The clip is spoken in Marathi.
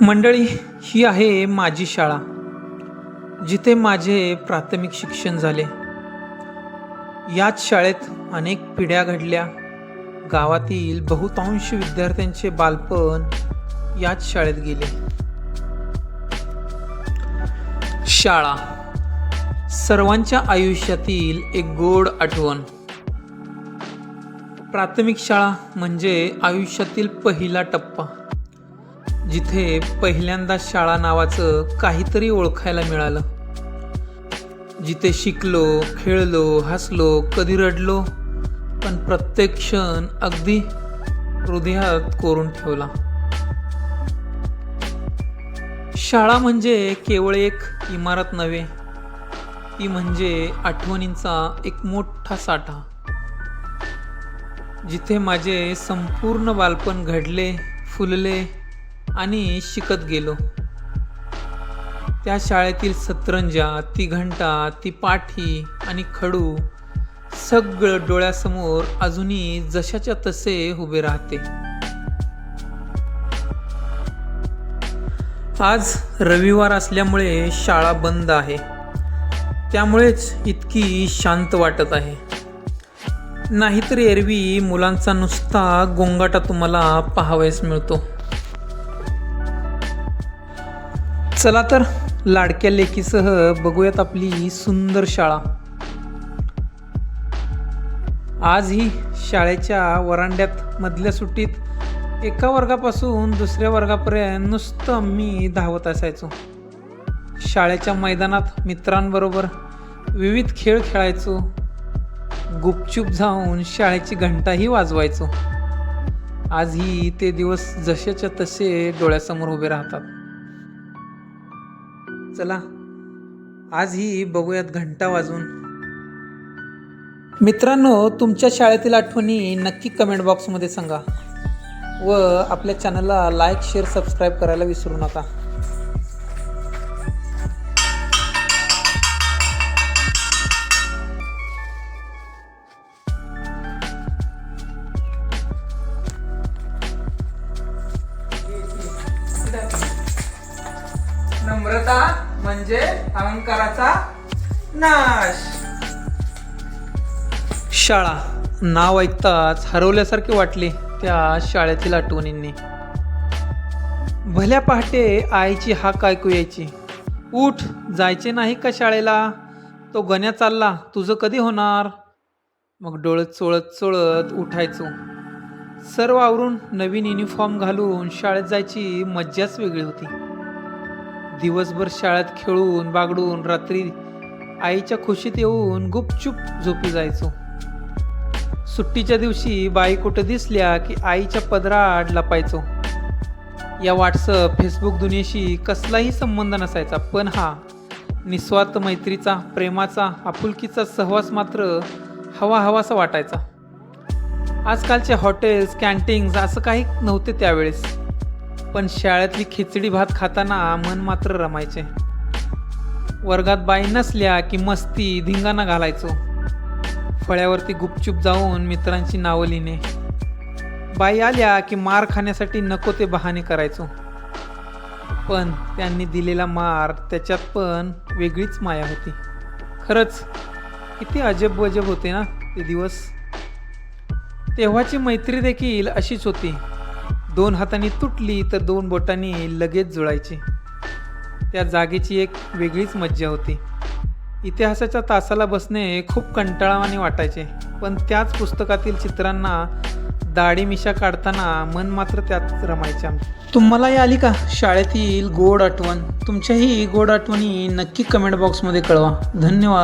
मंडळी ही आहे माझी शाळा जिथे माझे प्राथमिक शिक्षण झाले. याच शाळेत अनेक पिढ्या घडल्या. गावातील बहुतांश विद्यार्थ्यांचे बालपण याच शाळेत गेले. शाळा सर्वांच्या आयुष्यातील एक गोड आठवण. प्राथमिक शाळा म्हणजे आयुष्यातील पहिला टप्पा. जिथे पहिल्यांदा शाळा नावाचं काहीतरी ओळखायला मिळालं. जिथे शिकलो खेळलो हसलो कधी रडलो पण प्रत्येक क्षण अगदी हृदयात कोरून ठेवला. शाळा म्हणजे केवळ एक इमारत नव्हे ती म्हणजे आठवणींचा एक मोठा साठा. जिथे माझे संपूर्ण बालपण घडले फुलले आणि शिकत गेलो. त्या शाळेतील सतरंजा ती घंटा ती पाठी आणि खडू सगळं डोळ्यासमोर अजूनही जशाच्या तसे उभे राहते. आज रविवार असल्यामुळे शाळा बंद आहे. त्यामुळेच इतकी शांत वाटत आहे. नाहीतर एरवी मुलांचा नुसता गोंगाटा तुम्हाला पाहावयास मिळतो. चला तर लाडक्या लेकीसह बघूयात आपली सुंदर शाळा. आज ही शाळेच्या वरांड्यात मधल्या सुट्टीत एका वर्गापासून दुसऱ्या वर्गापर्यंत नुसतं मी धावत असायचो. शाळेच्या मैदानात मित्रांबरोबर विविध खेळ खेळायचो. गुपचूप जाऊन शाळेची घंटाही वाजवायचो. आजही ते दिवस जसेच्या तसे डोळ्यासमोर उभे राहतात. चला. आजही बघूयात घंटा वाजून. मित्रांनो तुमच्या शाळेतील आठवणी नक्की कमेंट बॉक्समध्ये सांगा. व आपल्या चॅनलला लाईक शेअर सबस्क्राईब करायला विसरू नका. नम्रता. म्हणजे अहंकाराचा नाश. शाळा. नाव ऐकताच हरवल्यासारखे वाटले त्या शाळेतील आठवणींनी. भल्या पहाटे आईची हाक ऐकू यायची. उठ जायचे नाही का शाळेला? तो गण्या चालला. तुझं कधी होणार? मग डोळत चोळत चोळत उठायचो. सर्व आवरून नवीन युनिफॉर्म घालून शाळेत जायची मज्जाच वेगळी होती. दिवसभर शाळेत खेळून बागडून रात्री आईच्या खुशीत येऊन गुपचूप झोपी जायचो. सुट्टीच्या दिवशी बाई कुठं दिसल्या की आईच्या पदरात लपायचो. या व्हॉट्सअप फेसबुक दुनियेशी कसलाही संबंध नसायचा पण हा निस्वार्थ मैत्रीचा प्रेमाचा आपुलकीचा सहवास मात्र हवा हवासा वाटायचा. आजकालचे हॉटेल्स कॅन्टीन्स असं काही नव्हते त्यावेळेस. पण शाळेतली खिचडी भात खाताना मन मात्र रमायचे. वर्गात बाई नसल्या की मस्ती धिंगाणा घालायचो. फळ्यावरती गुपचूप जाऊन मित्रांची नावं लिहिणे. बाई आल्या की मार खाण्यासाठी नको ते बहाणे करायचो. पण त्यांनी दिलेला मार त्याच्यात पण वेगळीच माया होती. खरंच किती अजब अजब होते ना ते दिवस. तेव्हाची मैत्री देखील अशीच होती. दोन हातांनी तुटली तर दोन बोटांनी लगेच जुळायची. त्या जागेची एक वेगळीच मज्जा होती. इतिहासाच्या तासाला बसणे खूप कंटाळावाने वाटायचे पण त्याच पुस्तकातील चित्रांना दाढी मिशा काढताना मन मात्र त्यात रमायचे आमचे तुम्हालाही आली का? शाळेतील गोड आठवण. तुमच्याही गोड आठवणी नक्की कमेंट बॉक्समध्ये कळवा. धन्यवाद.